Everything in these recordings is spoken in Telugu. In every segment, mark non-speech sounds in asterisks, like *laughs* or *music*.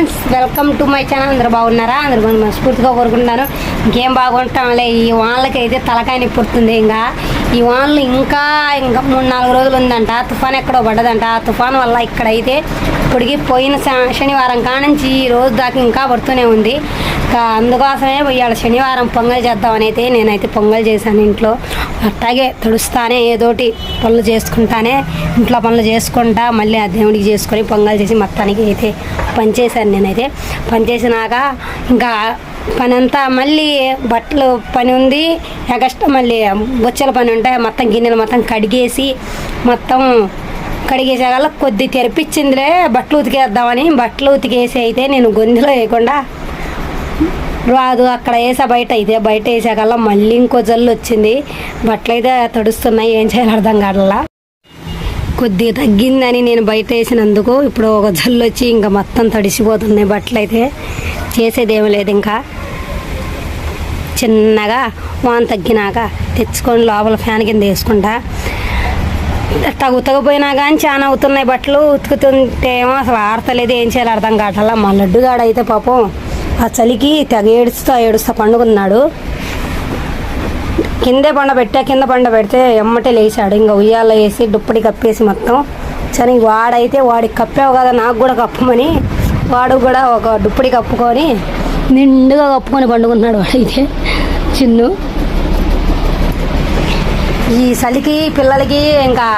Friends welcome to my channel. అందరు బాగున్నారా? అందరు బాగున్నారు మనస్ఫూర్తిగా కోరుకుంటున్నాను. ఇంకేం బాగుంటాంలే ఈ వానలకి అయితే తలకాయని పుడుతుంది ఇంకా. ఈ వానలు ఇంకా ఇంకా మూడు నాలుగు రోజులు ఉందంట. తుఫాన్ ఎక్కడో పడ్డదంట. ఆ తుఫాన్ వల్ల ఇక్కడైతే ఇప్పటికి పోయిన శనివారం కానుంచి ఈ రోజు దాకా ఇంకా పడుతూనే ఉంది. ఇంకా అందుకోసమే ఇవాళ శనివారం పొంగల్ చేద్దామని అయితే నేనైతే పొంగల్ చేశాను ఇంట్లో. అట్లాగే తడుస్తానే ఏదోటి పనులు చేసుకుంటానే ఇంట్లో పనులు చేసుకుంటా మళ్ళీ ఆ దేవుడికి చేసుకొని పొంగల్ చేసి మొత్తానికి అయితే పనిచేశాను నేనైతే. పని చేసినాక ఇంకా పని అంతా మళ్ళీ బట్టలు పని ఉంది ఎగస్ట్రా మళ్ళీ బొచ్చల పని ఉంటాయి మొత్తం గిన్నెలు మొత్తం కడిగేసి మొత్తం కడిగేసేగల కొద్ది తెరిపించిందిలే బట్టలు ఉతికేద్దామని బట్టలు ఉతికేసి అయితే నేను గొంతులో వేయకుండా రాదు అక్కడ వేసా బయట అయితే బయట వేసాకల్లా మళ్ళీ ఇంకో జల్లు వచ్చింది. బట్టలు అయితే తడుస్తున్నాయి ఏం చేయాలి అర్థం కాడల్లా కొద్దిగా తగ్గిందని నేను బయట వేసినందుకు ఇప్పుడు ఒక జల్లు వచ్చి ఇంకా మొత్తం తడిసిపోతున్నాయి బట్టలు అయితే చేసేది ఏమి లేదు ఇంకా. చిన్నగా వాన్ తగ్గినాక తెచ్చుకొని లోపల ఫ్యాన్ కింద వేసుకుంటా. తగు ఉతకపోయినా కానీ చాలా అవుతున్నాయి బట్టలు ఉతుకుతుంటే ఏమో అసలు ఆడతలేదు ఏం చేయాలి అర్థం కావట్లా. మా లడ్డుగాడు అయితే పాపం ఆ చలికి తెగ ఏడుస్తా ఏడుస్తా పండుకున్నాడు. కిందే పండ పెట్టా కింద పండ పెడితే ఎమ్మటే లేచాడు. ఇంకా ఉయ్యాల వేసి దుప్పటి కప్పేసి మొత్తం. సరే వాడైతే వాడికి కప్పావు కదా నాకు కూడా కప్పమని వాడు కూడా ఒక దుప్పటి కప్పుకొని నిండుగా కప్పుకొని పండుకున్నాడు వాడైతే. చిన్ను. ఈ చలికి పిల్లలకి ఇంకా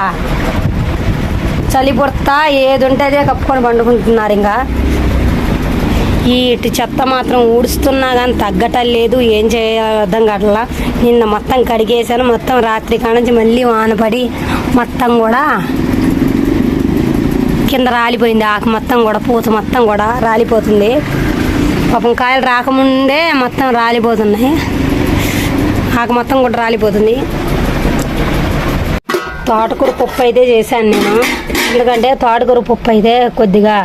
చలి పుడతా ఏది ఉంటే అదే కప్పుకొని పండుకుంటున్నారు ఇంకా. ఈ ఇటు చెత్త మాత్రం ఊడుస్తున్నా కానీ తగ్గటం లేదు. ఏం చేయాలో అర్థం నిన్న మొత్తం కడిగేసాను మొత్తం రాత్రి కానుంచి మళ్ళీ వాన పడి మొత్తం కూడా కింద రాలిపోయింది. ఆకు మొత్తం కూడా పూత మొత్తం కూడా రాలిపోతుంది. పాపం కాయలు రాకముందే మొత్తం రాలిపోతున్నాయి. ఆకు మొత్తం కూడా రాలిపోతుంది. తోటకూర పప్పు అయితే చేశాను నేను. ఎందుకంటే తోటకూర పప్పు అయితే కొద్దిగా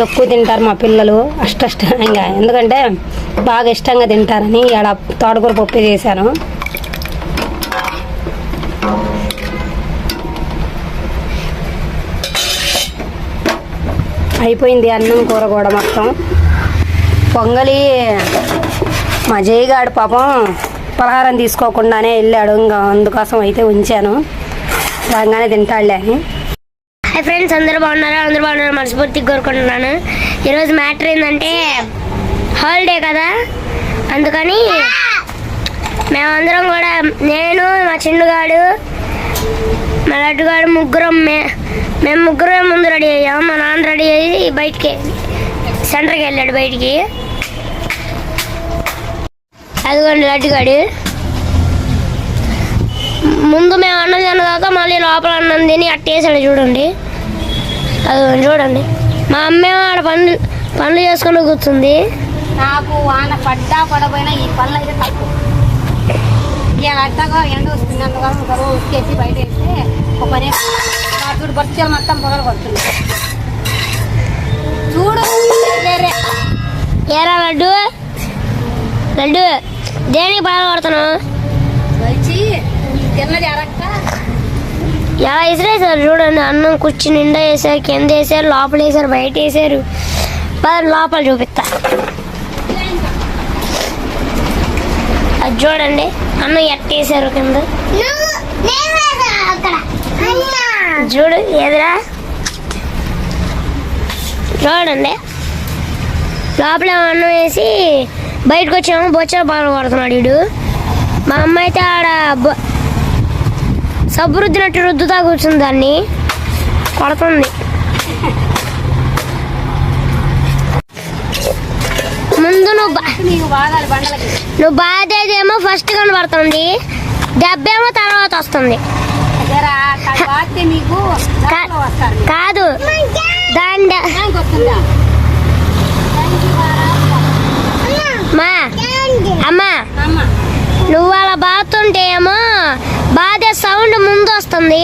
ఎక్కువ తింటారు మా పిల్లలు. అష్టష్టంగా. ఎందుకంటే బాగా ఇష్టంగా తింటారని ఇక్కడ తోటకూర పప్పు చేశాను. అయిపోయింది అన్నం కూర కూడా మొత్తం. పొంగలి మా జయగాడు పాపం పలహారం తీసుకోకుండానే వెళ్ళాడు. ఇంకా అందుకోసం అయితే ఉంచాను. బాగానే తింటాడులే అని. హాయ్ ఫ్రెండ్స్ అందరూ బాగున్నారా? అందరూ బాగున్నారు? మనస్ఫూర్తిగా కోరుకుంటున్నాను. ఈరోజు మ్యాటర్ ఏంటంటే హాలిడే కదా. అందుకని మేమందరం కూడా నేను మా చిన్నగాడు మా లడ్డుగాడు ముగ్గురం మే మేము ముగ్గురం ముందు రెడీ అయ్యాము మా నాన్న రెడీ అయ్యి బయటికి సెంటర్కి వెళ్ళాడు బయటికి. అదిగోండి లడ్డుగాడు. ముందు మేము అన్నం తిన్న తర్వాత మళ్ళీ లోపల అన్నం తిని అట్టేసాడు చూడండి. అది చూడండి. మా అమ్మ ఆడ పనులు పనులు చేసుకొని కూర్చుంది. నాకు వాన పడ్డా పడపోయినా ఈ పనులు అయితే తక్కువ ఇక అట్టగా ఎండ వస్తుంది అందువల్ల ఒక రోజు బయట వేస్తే ఒక పని చూడు బర్చలు మొత్తం పొగలు పడుతుంది చూడు. ఏరా లడ్డు? లడ్డు దేనికి బాధపడుతున్నావు ఎలా వేసారు చూడండి. అన్నం కుర్చీ నిండా వేసారు కింద వేసారు లోపల వేసారు బయట వేసారు. లోపల చూపిస్తా. అది చూడండి. అన్నం ఎట్టేసారు కింద? చూడు ఎదురా చూడండి. లోపల అన్నం వేసి బయటకు వచ్చాము బొచ్చలు బాగా కొడుతున్నాడు వీడు. మా అమ్మ అయితే ఆడ బొ- సబ్బు రుద్దినట్టు రుద్దుతా కూర్చుంది దాన్ని. కొడుతుంది. ముందు నువ్వు నువ్వు బాధేదేమో ఫస్ట్ కనబడుతుంది. దెబ్బేమో తర్వాత వస్తుంది. కాదు. దాని ద- దానికి వస్తుందా? మా అమ్మా అమ్మ నువ్వు అలా బాతుంటే ఏమో బాధే సౌండ్ ముందు వస్తుంది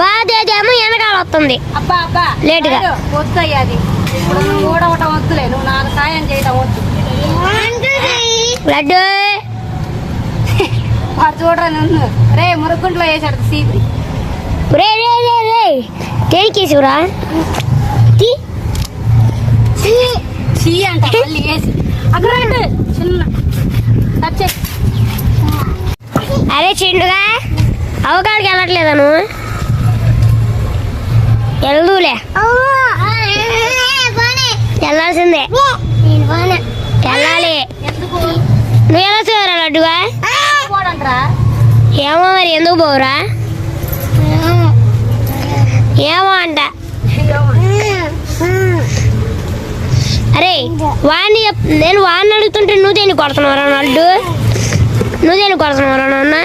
బాధేదేమో వెనకాల వస్తుంది. అబ్బా అబ్బా లేటుగా. అది. వద్దులే నువ్వు నాకు సాయం చేయటం వద్దు. లడ్డు. చూడరా నన్ను. రే మురుగుంట్లో వేసాడు సీపి రే రే రే రే. దేనికి వేసుకురా తీ. చీ అంట మళ్ళీ వేసి. అక్కడ పెట్టు. చిన్న. టచ్ చేయి. అరే చిండుగా. అవకాడికి వెళ్ళట్లేదా నువ్వు? వెళ్దూలే వెళ్ళాల్సిందే. వెళ్ళాలి. నువ్వు ఎలా చూడరా లడ్డుగా? ఏమో మరి ఎందుకు పోవురా? ఏమో అంట. అరే వాడిని నేను వాడిని అడుగుతుంటే నువ్వు దేన్ని కొడుతున్నావురా లడ్డు? నువ్వు దేన్ని కొడుతున్నావురా నాన్న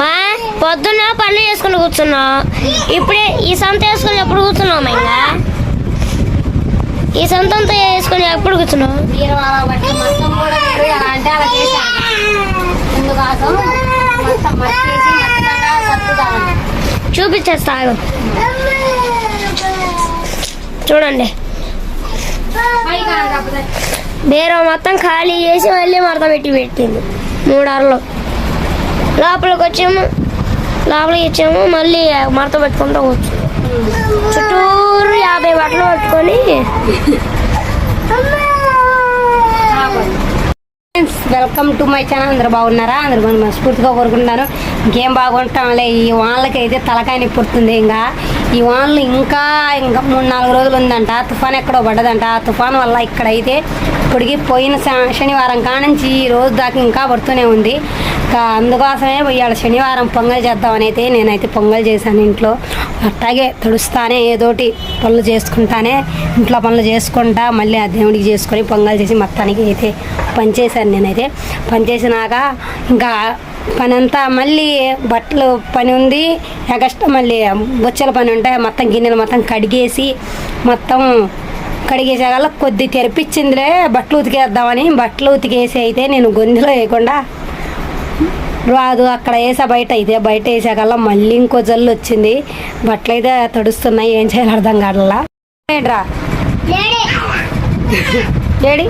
మా పొద్దున్న పనులు చేసుకుని కూర్చున్నావు. ఇప్పుడే ఈ సంత వేసుకుని ఎప్పుడు కూర్చున్నావు మా ఇంకా ఈ సంత అంతా వేసుకుని ఎప్పుడు కూర్చున్నావు? మీరు అలా బట్టి మొత్తం కూడా మీరు ఎలా అంటే అలా చేశాను ఎందుకోసం మొత్తం మట్టేసి మొత్తంగా సర్దుదామని చూపించేస్తా ఆగు. చూడండి. పైకి. బీరో మొత్తం ఖాళీ చేసి మళ్ళీ మడత పెట్టి పెట్టింది. మూడారులో లోపలికి వచ్చాము లోపలికి ఇచ్చాము మళ్ళీ మడత పెట్టుకుంటూ కూర్చుంది చుట్టూరు యాభై బట్టలు పట్టుకొని. వెల్కమ్ టు మై ఛానల్ అందరు బాగున్నారా? అందరు బాగున్నారు. మనస్ఫూర్తిగా కోరుకుంటున్నాను. ఇంకేం బాగుంటాంలే ఈ వానలకి అయితే తలకాయ నిప్పుడుతుంది ఇంకా. ఈ వానలు ఇంకా ఇంకా మూడు నాలుగు రోజులు ఉందంట. తుఫాన్ ఎక్కడో పడ్డదంట. ఆ తుఫాన్ వల్ల ఇక్కడైతే ఇప్పటికి పోయిన శనివారం కానుంచి ఈ రోజు దాకా ఇంకా పడుతూనే ఉంది. ఇంకా అందుకోసమే ఇవాళ శనివారం పొంగల్ చేద్దామని అయితే నేనైతే పొంగల్ చేశాను ఇంట్లో. అట్టాగే తుడుస్తానే ఏదోటి పనులు చేసుకుంటానే ఇంట్లో పనులు చేసుకుంటా మళ్ళీ ఆ దేవుడికి చేసుకొని పొంగల్ చేసి మొత్తానికి అయితే పనిచేశాను నేనైతే. పని చేసినాక ఇంకా పని అంతా మళ్ళీ బట్టలు పని ఉంది. ఎగస్ట్రా మళ్ళీ బొచ్చల పని ఉంటాయి. మొత్తం గిన్నెలు మొత్తం కడిగేసి మొత్తం కడిగేసేగల కొద్ది తెరిపించిందిలే బట్టలు ఉతికేద్దామని. బట్టలు ఉతికేసి అయితే నేను గొంతులో వేయకుండా రాదు అక్కడ వేసా బయట. అయితే బయట వేసాకల్లా మళ్ళీ ఇంకో జల్లు వచ్చింది. బట్టలు అయితే తడుస్తున్నాయి ఏం చేయాలి అర్థం ఏంట్రా? ఏడి?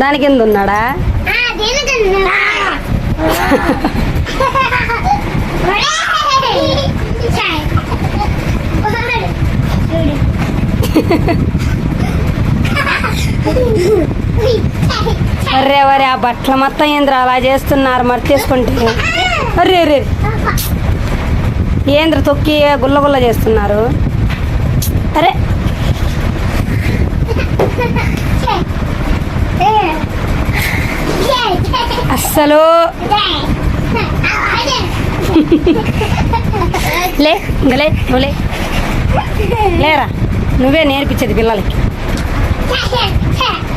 దాని కింద ఉన్నాడా? *laughs* *laughs* అరే వరే ఆ బట్టలు మొత్తం ఏంద్ర? అలా చేస్తున్నారు మరి తీసుకుంటే అర్రే అర్రే ఏంద్ర తొక్కి గుల్ల గుల్ల చేస్తున్నారు? అరే. అస్సలు. లే ఇంకలే నువ్వులే లే. లేరా నువ్వే నేర్పించేది పిల్లలకి. *laughs*